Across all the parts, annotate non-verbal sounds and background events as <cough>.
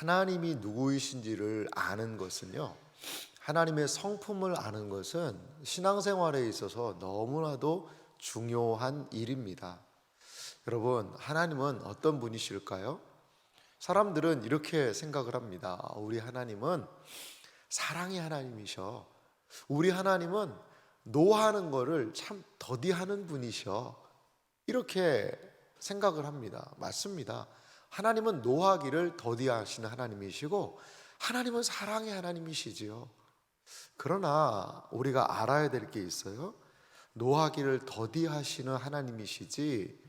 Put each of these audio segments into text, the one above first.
하나님이 누구이신지를 아는 것은요. 하나님의 성품을 아는 것은 신앙생활에 있어서 너무나도 중요한 일입니다. 여러분, 하나님은 어떤 분이실까요? 사람들은 이렇게 생각을 합니다. 우리 하나님은 사랑의 하나님이셔. 우리 하나님은 노하는 거를 참 더디하는 분이셔. 이렇게 생각을 합니다. 맞습니다. 하나님은 노하기를 더디하시는 하나님이시고 하나님은 사랑의 하나님이시지요. 그러나 우리가 알아야 될 게 있어요. 노하기를 더디하시는 하나님이시지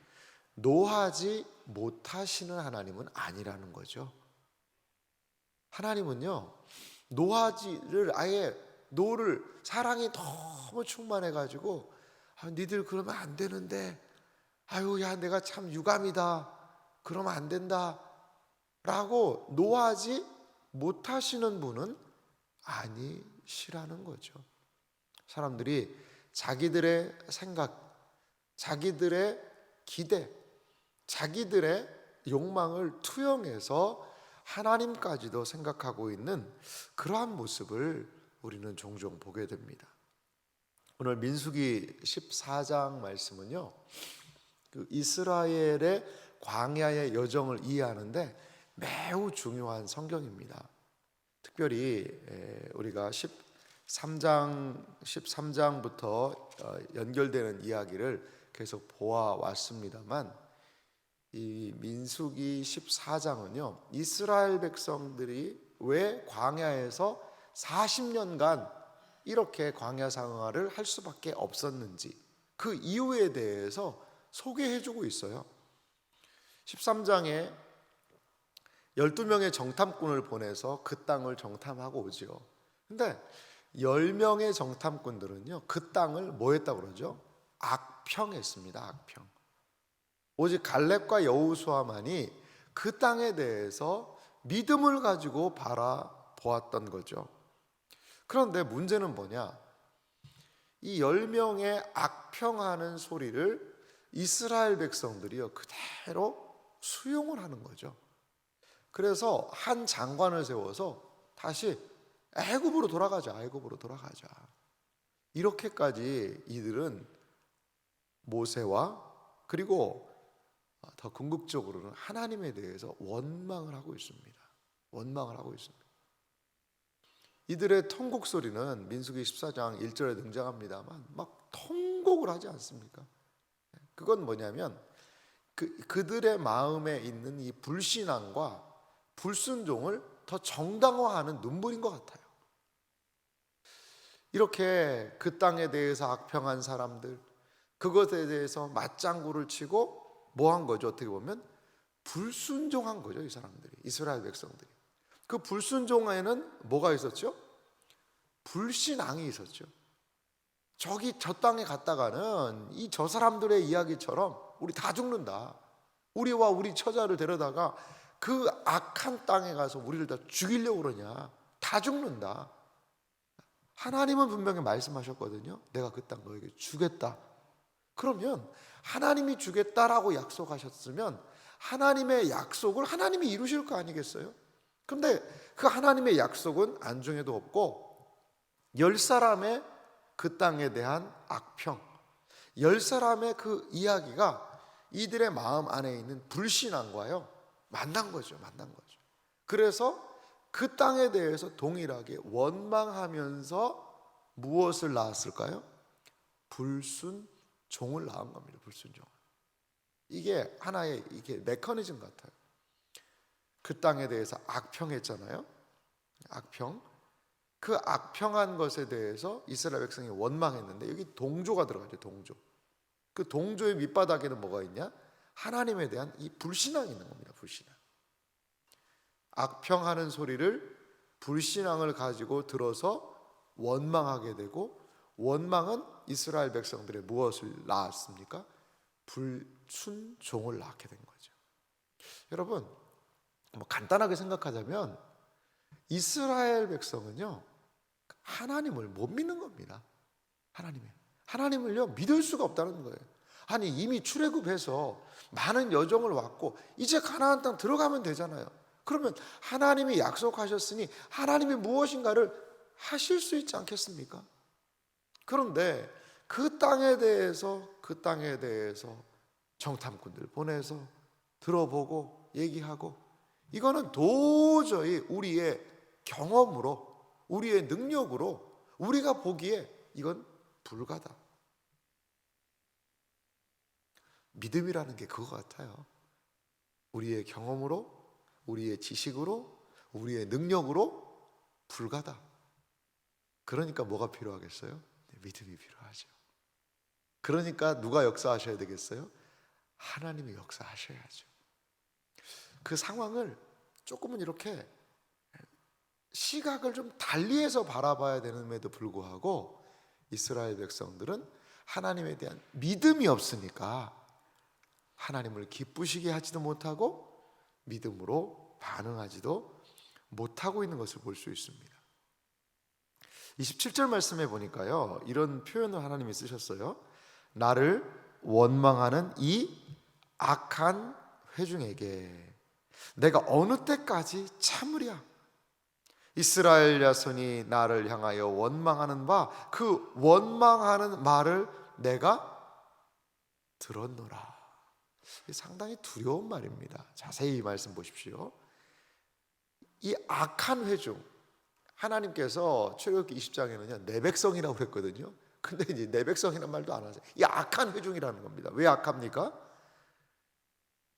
노하지 못하시는 하나님은 아니라는 거죠. 하나님은요. 노하지를 아예 노를 사랑이 너무 충만해 가지고 아, 니들 그러면 안 되는데 아유 야 내가 참 유감이다. 그러면 안 된다. 라고 노하지 못하시는 분은 아니시라는 거죠. 사람들이 자기들의 생각, 자기들의 기대, 자기들의 욕망을 투영해서 하나님까지도 생각하고 있는 그러한 모습을 우리는 종종 보게 됩니다. 오늘 민수기 14장 말씀은요. 그 이스라엘의 광야의 여정을 이해하는데 매우 중요한 성경입니다. 특별히 에, 우리가 13장 13장부터 어, 연결되는 이야기를 계속 보아 왔습니다만 이 민수기 14장은요. 이스라엘 백성들이 왜 광야에서 40년간 이렇게 광야 생활을 할 수밖에 없었는지 그 이유에 대해서 소개해 주고 있어요. 13장에 12명의 정탐꾼을 보내서 그 땅을 정탐하고 오지요. 근데 10명의 정탐꾼들은요. 그 땅을 뭐 했다고 그러죠? 악평했습니다. 악평. 오직 갈렙과 여우수아만이 그 땅에 대해서 믿음을 가지고 바라보았던 거죠. 그런데 문제는 뭐냐? 이 10명의 악평하는 소리를 이스라엘 백성들이요 그대로 수용을 하는 거죠. 그래서 한 장관을 세워서 다시 애굽으로 돌아가자. 애굽으로 돌아가자. 이렇게까지 이들은 모세와 그리고 더 궁극적으로는 하나님에 대해서 원망을 하고 있습니다. 원망을 하고 있습니다. 이들의 통곡 소리는 민수기 14장 1절에 등장합니다만 막 통곡을 하지 않습니까? 그건 뭐냐면 그, 그들의 마음에 있는 이 불신앙과 불순종을 더 정당화하는 눈물인 것 같아요. 이렇게 그 땅에 대해서 악평한 사람들, 그것에 대해서 맞장구를 치고 뭐 한 거죠? 어떻게 보면 불순종한 거죠, 이 사람들이. 이스라엘 백성들이. 그 불순종에는 뭐가 있었죠? 불신앙이 있었죠. 저기 저 땅에 갔다가는 이 저 사람들의 이야기처럼 우리 다 죽는다. 우리와 우리 처자를 데려다가 그 악한 땅에 가서 우리를 다 죽이려고 그러냐. 다 죽는다. 하나님은 분명히 말씀하셨거든요. 내가 그 땅 너에게 주겠다. 그러면 하나님이 주겠다라고 약속하셨으면 하나님의 약속을 하나님이 이루실 거 아니겠어요? 근데 그 하나님의 약속은 안중에도 없고 열 사람의 그 땅에 대한 악평, 열 사람의 그 이야기가 이들의 마음 안에 있는 불신앙과요 만난 거죠, 만난 거죠. 그래서 그 땅에 대해서 동일하게 원망하면서 무엇을 낳았을까요? 불순종을 낳은 겁니다. 불순종. 이게 하나의 이게 메커니즘 같아요. 그 땅에 대해서 악평했잖아요. 악평. 그 악평한 것에 대해서 이스라엘 백성이 원망했는데 여기 동조가 들어가죠. 동조. 그 동조의 밑바닥에는 뭐가 있냐? 하나님에 대한 이 불신앙이 있는 겁니다. 불신앙. 악평하는 소리를 불신앙을 가지고 들어서 원망하게 되고 원망은 이스라엘 백성들의 무엇을 낳았습니까? 불순종을 낳게 된 거죠. 여러분, 뭐 간단하게 생각하자면 이스라엘 백성은요 하나님을 못 믿는 겁니다. 하나님의 하나님을요 믿을 수가 없다는 거예요. 아니 이미 출애굽해서 많은 여정을 왔고 이제 가나안 땅 들어가면 되잖아요. 그러면 하나님이 약속하셨으니 하나님이 무엇인가를 하실 수 있지 않겠습니까? 그런데 그 땅에 대해서 그 땅에 대해서 정탐꾼들 보내서 들어보고 얘기하고 이거는 도저히 우리의 경험으로 우리의 능력으로 우리가 보기에 이건 불가다. 믿음이라는 게 그거 같아요. 우리의 경험으로, 우리의 지식으로, 우리의 능력으로 불가다. 그러니까 뭐가 필요하겠어요? 네, 믿음이 필요하죠. 그러니까 누가 역사하셔야 되겠어요? 하나님이 역사하셔야죠. 그 상황을 조금은 이렇게 시각을 좀 달리해서 바라봐야 되는데도 불구하고 이스라엘 백성들은 하나님에 대한 믿음이 없으니까 하나님을 기쁘시게 하지도 못하고 믿음으로 반응하지도 못하고 있는 것을 볼 수 있습니다. 27절 말씀에 보니까요. 이런 표현을 하나님이 쓰셨어요. 나를 원망하는 이 악한 회중에게 내가 어느 때까지 참으랴? 이스라엘 자손이 나를 향하여 원망하는 바 그 원망하는 말을 내가 들었노라. 상당히 두려운 말입니다. 자세히 이 말씀 보십시오. 이 악한 회중 하나님께서 출애굽기 20장에는요 내 백성이라고 그랬거든요. 근데 이제 내 백성이란 말도 안 하세요. 이 악한 회중이라는 겁니다. 왜 악합니까?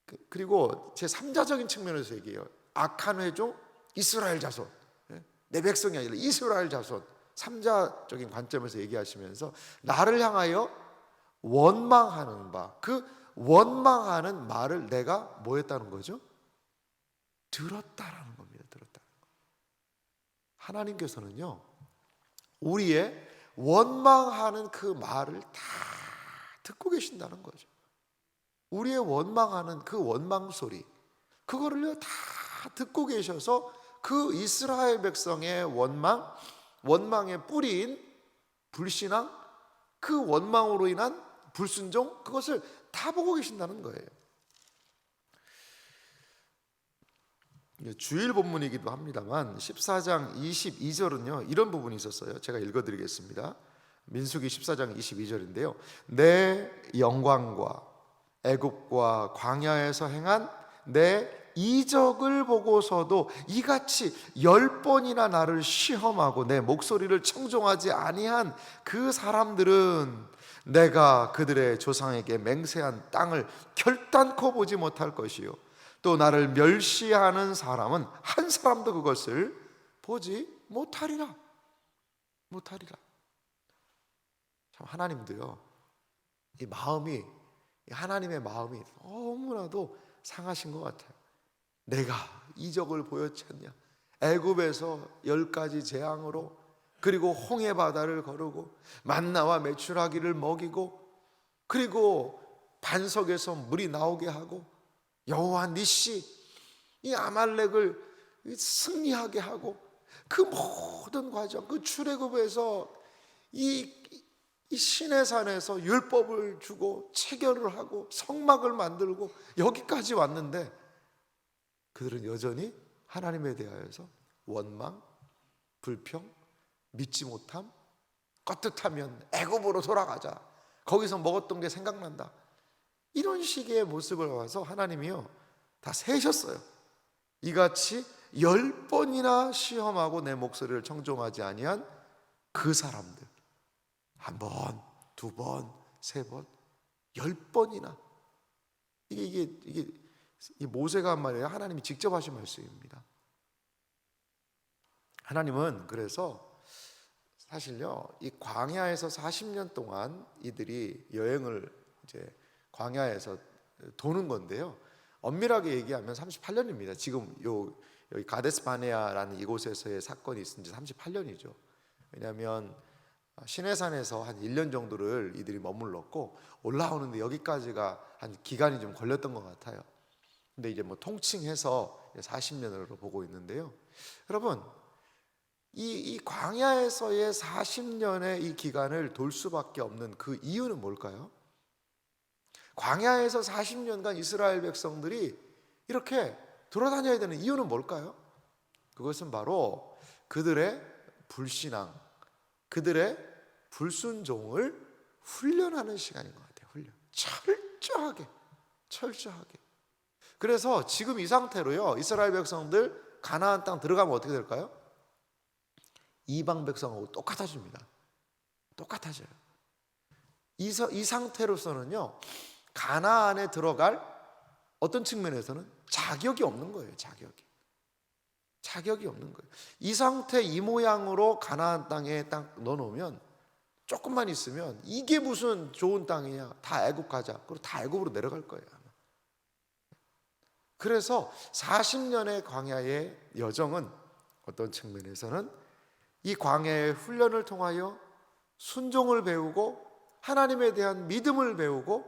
그- 그리고 제 3자적인 측면에서 얘기해요. 악한 회중 이스라엘 자손. 예? 내 백성이 아니라 이스라엘 자손. 3자적인 관점에서 얘기하시면서 나를 향하여 원망하는 바, 그 원망하는 말을 내가 뭐 했다는 거죠? 들었다라는 겁니다. 들었다. 하나님께서는요, 우리의 원망하는 그 말을 다 듣고 계신다는 거죠. 우리의 원망하는 그 원망 소리, 그거를요, 다 듣고 계셔서 그 이스라엘 백성의 원망, 원망의 뿌리인 불신앙, 그 원망으로 인한 불순종, 그것을 다 보고 계신다는 거예요. 주일 본문이기도 합니다만 14장 22절은요 이런 부분이 있었어요. 제가 읽어 드리겠습니다. 민수기 14장 22절인데요. 내 영광과 애굽과 광야에서 행한 내 이적을 보고서도 이같이 열 번이나 나를 시험하고 내 목소리를 청종하지 아니한 그 사람들은 내가 그들의 조상에게 맹세한 땅을 결단코 보지 못할 것이요. 또 나를 멸시하는 사람은 한 사람도 그것을 보지 못하리라. 못하리라. 참 하나님도요 이 마음이 이 하나님의 마음이 너무나도 상하신 것 같아요 내가 이적을 보였지 않냐? 애굽에서 열 가지 재앙으로 그리고 홍해 바다를 거르고 만나와 메추라기를 먹이고 그리고 반석에서 물이 나오게 하고 여호와 니시 이 아말렉을 승리하게 하고 그 모든 과정 그 출애굽에서 이, 이 신의 산에서 율법을 주고 체결을 하고 성막을 만들고 여기까지 왔는데 그들은 여전히 하나님에 대하여서 원망, 불평, 믿지 못함, 껐듯하면 애굽으로 돌아가자. 거기서 먹었던 게 생각난다. 이런 식의 모습을 봐서 하나님이요 다 세셨어요. 이같이 열 번이나 시험하고 내 목소리를 청종하지 아니한 그 사람들 한 번, 두 번, 세 번, 열 번이나 이게 이게 이게 이 모세가 한 말이에요. 하나님이 직접 하신 말씀입니다. 하나님은 그래서 사실요 이 광야에서 40년 동안 이들이 여행을 이제 광야에서 도는 건데요. 엄밀하게 얘기하면 38년입니다. 지금 요 여기 가데스 바네아라는 이곳에서의 사건이 있은 지 38년이죠. 왜냐하면 시내산에서 한 1년 정도를 이들이 머물렀고 올라오는데 여기까지가 한 기간이 좀 걸렸던 것 같아요. 근데 이제 뭐 통칭해서 40년으로 보고 있는데요. 여러분 이, 이 광야에서의 40년의 이 기간을 돌 수밖에 없는 그 이유는 뭘까요? 광야에서 40년간 이스라엘 백성들이 이렇게 돌아다녀야 되는 이유는 뭘까요? 그것은 바로 그들의 불신앙, 그들의 불순종을 훈련하는 시간인 것 같아요. 훈련. 철저하게, 철저하게. 그래서 지금 이 상태로요. 이스라엘 백성들 가나안 땅 들어가면 어떻게 될까요? 이방 백성하고 똑같아집니다. 똑같아져요. 이, 서- 이 상태로서는요. 가나안에 들어갈 어떤 측면에서는 자격이 없는 거예요. 자격이. 자격이 없는 거예요. 이 상태 이 모양으로 가나안 땅에 딱 넣어 놓으면 조금만 있으면 이게 무슨 좋은 땅이냐? 다 애굽 가자. 그리고 다 애굽으로 내려갈 거예요. 그래서 40년의 광야의 여정은 어떤 측면에서는 이 광야의 훈련을 통하여 순종을 배우고 하나님에 대한 믿음을 배우고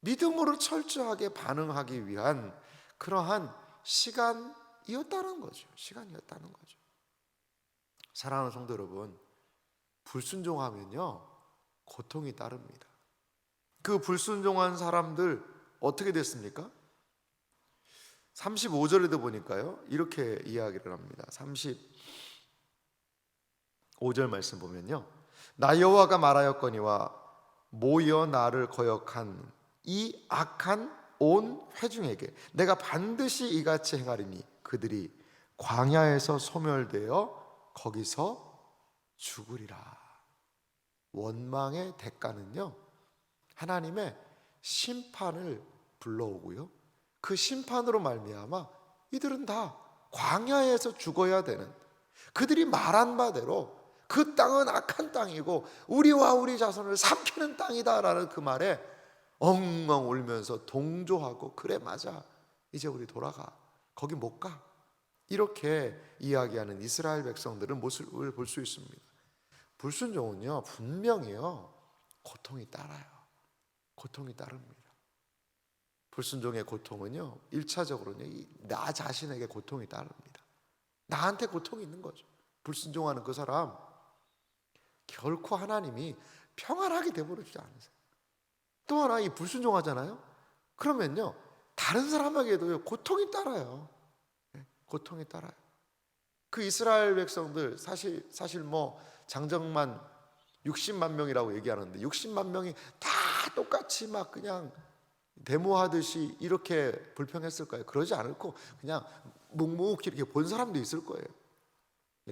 믿음으로 철저하게 반응하기 위한 그러한 시간이었다는 거죠. 시간이었다는 거죠. 사랑하는 성도 여러분, 불순종하면요 고통이 따릅니다. 그 불순종한 사람들 어떻게 됐습니까? 35절에도 보니까요 이렇게 이야기를 합니다. 35절 말씀 보면요 나 여호와가 말하였거니와 모여 나를 거역한 이 악한 온 회중에게 내가 반드시 이같이 행하리니 그들이 광야에서 소멸되어 거기서 죽으리라. 원망의 대가는요. 하나님의 심판을 불러오고요. 그 심판으로 말미암아 이들은 다 광야에서 죽어야 되는 그들이 말한 바대로 그 땅은 악한 땅이고 우리와 우리 자손을 삼키는 땅이다라는 그 말에 엉엉 울면서 동조하고 그래 맞아 이제 우리 돌아가 거기 못 가 이렇게 이야기하는 이스라엘 백성들은 모습을 볼 수 있습니다. 불순종은요 분명히요 고통이 따라요. 고통이 따릅니다. 불순종의 고통은요 일차적으로는요 이나 자신에게 고통이 따릅니다. 나한테 고통이 있는 거죠. 불순종하는 그 사람 결코 하나님이 평안하게 되버리지 않으세요. 또 하나 이 불순종하잖아요. 그러면요 다른 사람에게도 고통이 따라요. 네, 고통이 따라요. 그 이스라엘 백성들 사실 사실 뭐 장정만 60만 명이라고 얘기하는데 60만 명이 다 똑같이 막 그냥 데모하듯이 이렇게 불평했을까요? 그러지 않을고 그냥 묵묵히 이렇게 본 사람도 있을 거예요.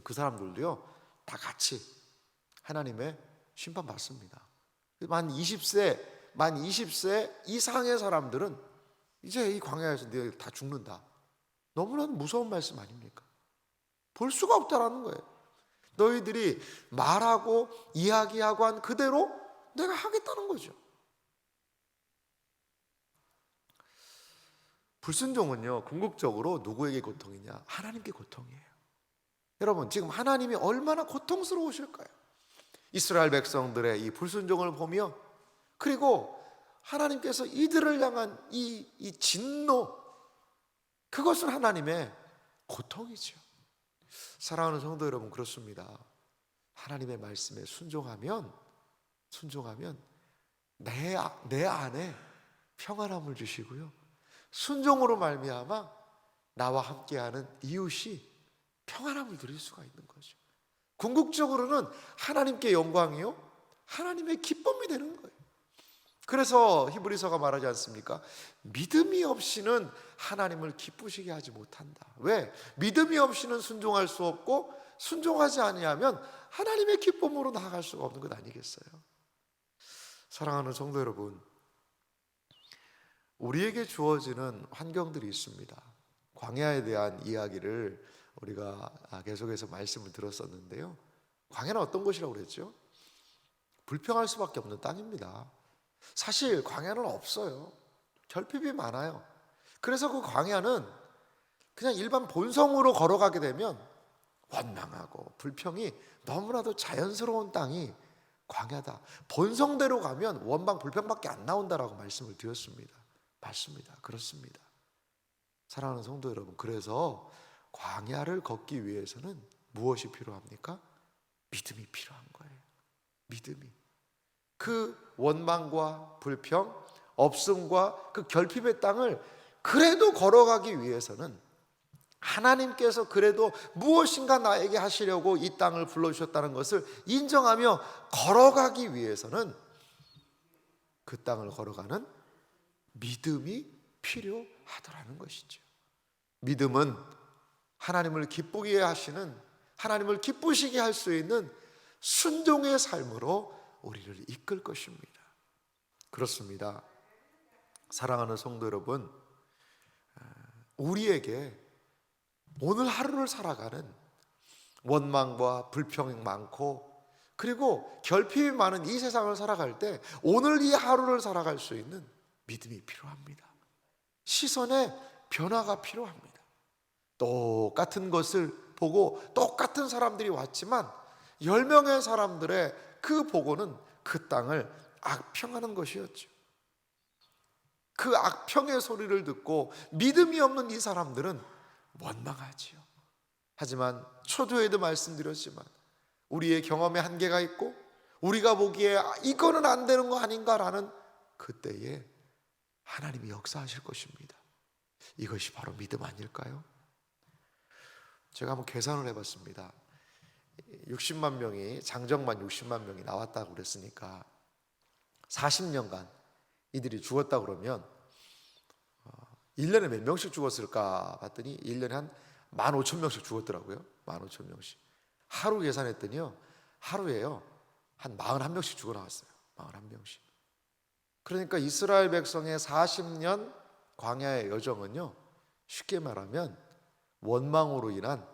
그 사람들도요 다 같이 하나님의 심판 받습니다. 만 20세, 만 20세 이상의 사람들은 이제 이 광야에서 다 죽는다. 너무나도 무서운 말씀 아닙니까? 볼 수가 없다라는 거예요. 너희들이 말하고 이야기하고 한 그대로 내가 하겠다는 거죠. 불순종은요, 궁극적으로 누구에게 고통이냐? 하나님께 고통이에요. 여러분, 지금 하나님이 얼마나 고통스러우실까요? 이스라엘 백성들의 이 불순종을 보며, 그리고 하나님께서 이들을 향한 이, 이 진노, 그것은 하나님의 고통이죠. 사랑하는 성도 여러분, 그렇습니다. 하나님의 말씀에 순종하면, 순종하면 내, 아- 내 안에 평안함을 주시고요. 순종으로 말미암아 나와 함께하는 이웃이 평안함을 누릴 수가 있는 거죠. 궁극적으로는 하나님께 영광이요, 하나님의 기쁨이 되는 거예요. 그래서 히브리서가 말하지 않습니까? 믿음이 없이는 하나님을 기쁘시게 하지 못한다. 왜? 믿음이 없이는 순종할 수 없고 순종하지 아니하면 하나님의 기쁨으로 나아갈 수가 없는 것 아니겠어요? 사랑하는 성도 여러분, 우리에게 주어지는 환경들이 있습니다. 광야에 대한 이야기를 우리가 계속해서 말씀을 들었었는데요. 광야는 어떤 곳이라고 그랬죠? 불평할 수밖에 없는 땅입니다. 사실 광야는 없어요. 결핍이 많아요. 그래서 그 광야는 그냥 일반 본성으로 걸어가게 되면 원망하고 불평이 너무나도 자연스러운 땅이 광야다. 본성대로 가면 원망 불평밖에 안 나온다라고 말씀을 드렸습니다. 맞습니다. 그렇습니다. 사랑하는 성도 여러분, 그래서 광야를 걷기 위해서는 무엇이 필요합니까? 믿음이 필요한 거예요. 믿음이. 그 원망과 불평, 없음과 그 결핍의 땅을 그래도 걸어가기 위해서는 하나님께서 그래도 무엇인가 나에게 하시려고 이 땅을 불러주셨다는 것을 인정하며 걸어가기 위해서는 그 땅을 걸어가는 믿음이 필요하더라는 것이죠. 믿음은 하나님을 기쁘게 하시는 하나님을 기쁘시게 할 수 있는 순종의 삶으로 우리를 이끌 것입니다. 그렇습니다. 사랑하는 성도 여러분, 우리에게 오늘 하루를 살아가는 원망과 불평이 많고 그리고 결핍이 많은 이 세상을 살아갈 때 오늘 이 하루를 살아갈 수 있는 믿음이 필요합니다. 시선의 변화가 필요합니다. 똑같은 것을 보고 똑같은 사람들이 왔지만 열 명의 사람들의 그 보고는 그 땅을 악평하는 것이었죠. 그 악평의 소리를 듣고 믿음이 없는 이 사람들은 원망하지요. 하지만 초조에도 말씀드렸지만 우리의 경험에 한계가 있고 우리가 보기에 아, 이거는 안 되는 거 아닌가라는 그때에 하나님이 역사하실 것입니다. 이것이 바로 믿음 아닐까요? 제가 한번 계산을 해봤습니다. 60만 명이 장정만 60만 명이 나왔다고 그랬으니까 40년간 이들이 죽었다 그러면 1년에 몇 명씩 죽었을까 봤더니 1년에 한 15,000명씩 죽었더라고요. 15,000명씩. 하루 계산했더니요. 하루에요. 한 41명씩 죽어 나왔어요. 41명씩. 그러니까 이스라엘 백성의 40년 광야의 여정은요. 쉽게 말하면 원망으로 인한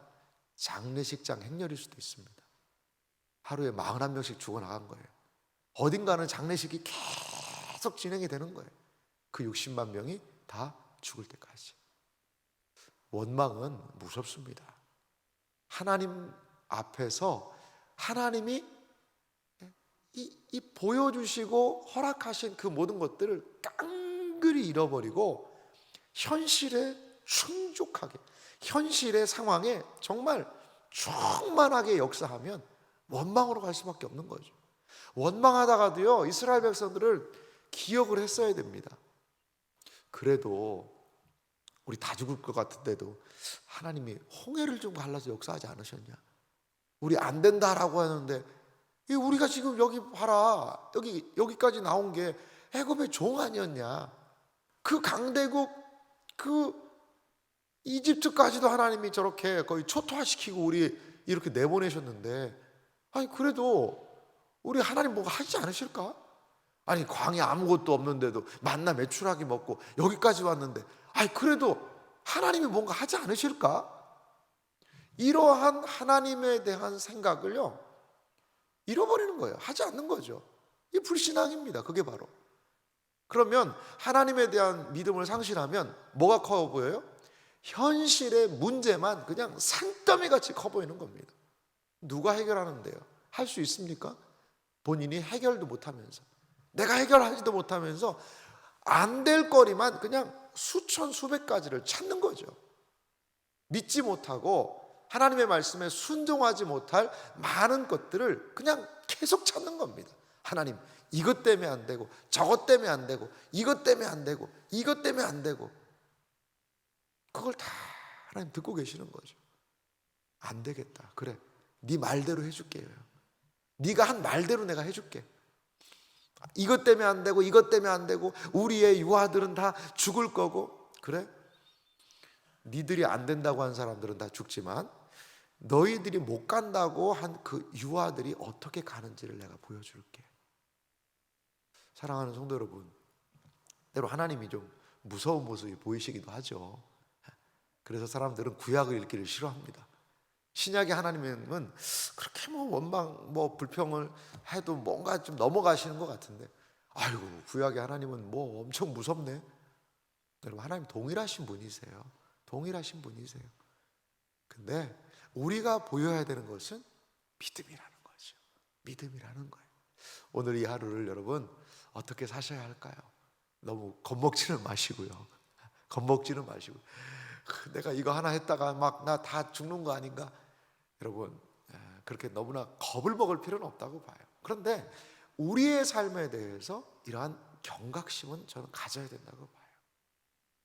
장례식장 행렬일 수도 있습니다. 하루에 41명씩 죽어 나간 거예요. 어딘가는 장례식이 계속 진행이 되는 거예요. 그 60만 명이 다 죽을 때까지. 원망은 무섭습니다. 하나님 앞에서 하나님이 이, 이 보여주시고 허락하신 그 모든 것들을 깡그리 잃어버리고 현실에 충족하게 현실의 상황에 정말 충만하게 역사하면 원망으로 갈 수밖에 없는 거죠. 원망하다가도요 이스라엘 백성들을 기억을 했어야 됩니다. 그래도 우리 다 죽을 것 같은데도 하나님이 홍해를 좀 갈라서 역사하지 않으셨냐? 우리 안 된다라고 하는데 이 우리가 지금 여기 봐라 여기 여기까지 나온 게 애굽의 종 아니었냐? 그 강대국 그 이집트까지도 하나님이 저렇게 거의 초토화시키고 우리 이렇게 내보내셨는데 아니 그래도 우리 하나님 뭐가 하지 않으실까? 아니 광야 아무것도 없는데도 만나 매출하기 먹고 여기까지 왔는데 아니 그래도 하나님이 뭔가 하지 않으실까? 이러한 하나님에 대한 생각을요 잃어버리는 거예요. 하지 않는 거죠. 이 불신앙입니다. 그게 바로. 그러면 하나님에 대한 믿음을 상실하면 뭐가 커 보여요? 현실의 문제만 그냥 산더미 같이 커 보이는 겁니다. 누가 해결하는데요? 할 수 있습니까? 본인이 해결도 못 하면서 내가 해결하지도 못하면서 안 될 거리만 그냥 수천 수백 가지를 찾는 거죠. 믿지 못하고 하나님의 말씀에 순종하지 못할 많은 것들을 그냥 계속 찾는 겁니다. 하나님, 이것 때문에 안 되고, 저것 때문에 안 되고, 이것 때문에 안 되고, 이것 때문에 안 되고. 그걸 다 하나님 듣고 계시는 거죠. 안 되겠다. 그래. 네 말대로 해줄게요. 네가 한 말대로 내가 해줄게. 이것 때문에 안 되고 이것 때문에 안 되고 우리의 유아들은 다 죽을 거고 그래? 니들이 안 된다고 한 사람들은 다 죽지만 너희들이 못 간다고 한 그 유아들이 어떻게 가는지를 내가 보여줄게. 사랑하는 성도 여러분, 때로 하나님이 좀 무서운 모습이 보이시기도 하죠. 그래서 사람들은 구약을 읽기를 싫어합니다. 신약의 하나님은 그렇게 뭐 원망, 뭐 불평을 해도 뭔가 좀 넘어가시는 것 같은데, 아이고 구약의 하나님은 뭐 엄청 무섭네. 여러분 하나님 동일하신 분이세요. 동일하신 분이세요. 근데 우리가 보여야 되는 것은 믿음이라는 거죠. 믿음이라는 거예요. 오늘 이 하루를 여러분 어떻게 사셔야 할까요? 너무 겁먹지는 마시고요. <laughs> 겁먹지는 마시고 내가 이거 하나 했다가 막 나 다 죽는 거 아닌가? 여러분 그렇게 너무나 겁을 먹을 필요는 없다고 봐요. 그런데 우리의 삶에 대해서 이러한 경각심은 저는 가져야 된다고 봐요.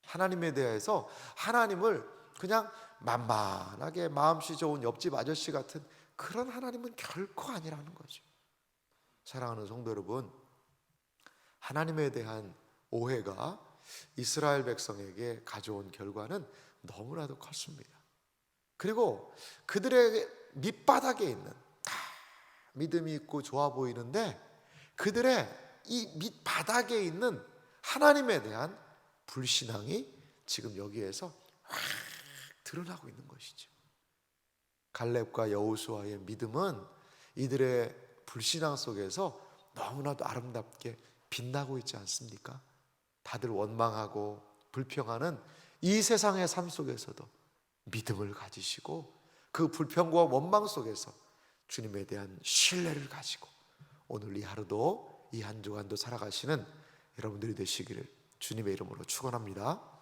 하나님에 대해서 하나님을 그냥 만만하게 마음씨 좋은 옆집 아저씨 같은 그런 하나님은 결코 아니라는 거죠. 사랑하는 성도 여러분, 하나님에 대한 오해가 이스라엘 백성에게 가져온 결과는 너무나도 컸습니다. 그리고 그들의 밑바닥에 있는 다 믿음이 있고 좋아 보이는데 그들의 이 밑바닥에 있는 하나님에 대한 불신앙이 지금 여기에서 확 드러나고 있는 것이죠. 갈렙과 여호수아의 믿음은 이들의 불신앙 속에서 너무나도 아름답게 빛나고 있지 않습니까? 다들 원망하고 불평하는 이 세상의 삶 속에서도 믿음을 가지시고 그 불평과 원망 속에서 주님에 대한 신뢰를 가지고 오늘 이 하루도 이 한 주간도 살아가시는 여러분들이 되시기를 주님의 이름으로 축원합니다.